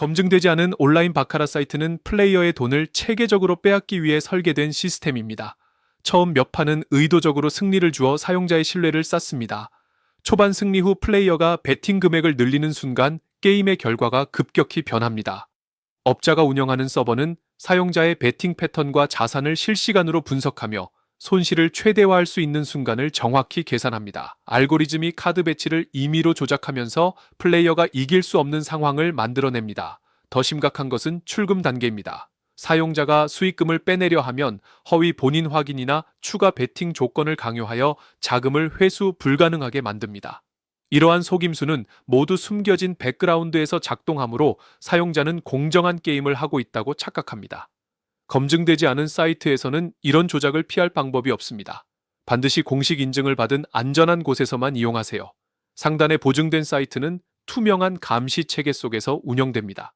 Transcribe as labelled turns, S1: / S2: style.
S1: 검증되지 않은 온라인 바카라 사이트는 플레이어의 돈을 체계적으로 빼앗기 위해 설계된 시스템입니다. 처음 몇 판은 의도적으로 승리를 주어 사용자의 신뢰를 쌓습니다. 초반 승리 후 플레이어가 베팅 금액을 늘리는 순간 게임의 결과가 급격히 변합니다. 업자가 운영하는 서버는 사용자의 베팅 패턴과 자산을 실시간으로 분석하며 손실을 최대화할 수 있는 순간을 정확히 계산합니다. 알고리즘이 카드 배치를 임의로 조작하면서 플레이어가 이길 수 없는 상황을 만들어냅니다. 더 심각한 것은 출금 단계입니다. 사용자가 수익금을 빼내려 하면 허위 본인 확인이나 추가 베팅 조건을 강요하여 자금을 회수 불가능하게 만듭니다. 이러한 속임수는 모두 숨겨진 백그라운드에서 작동하므로 사용자는 공정한 게임을 하고 있다고 착각합니다. 검증되지 않은 사이트에서는 이런 조작을 피할 방법이 없습니다. 반드시 공식 인증을 받은 안전한 곳에서만 이용하세요. 상단에 보증된 사이트는 투명한 감시 체계 속에서 운영됩니다.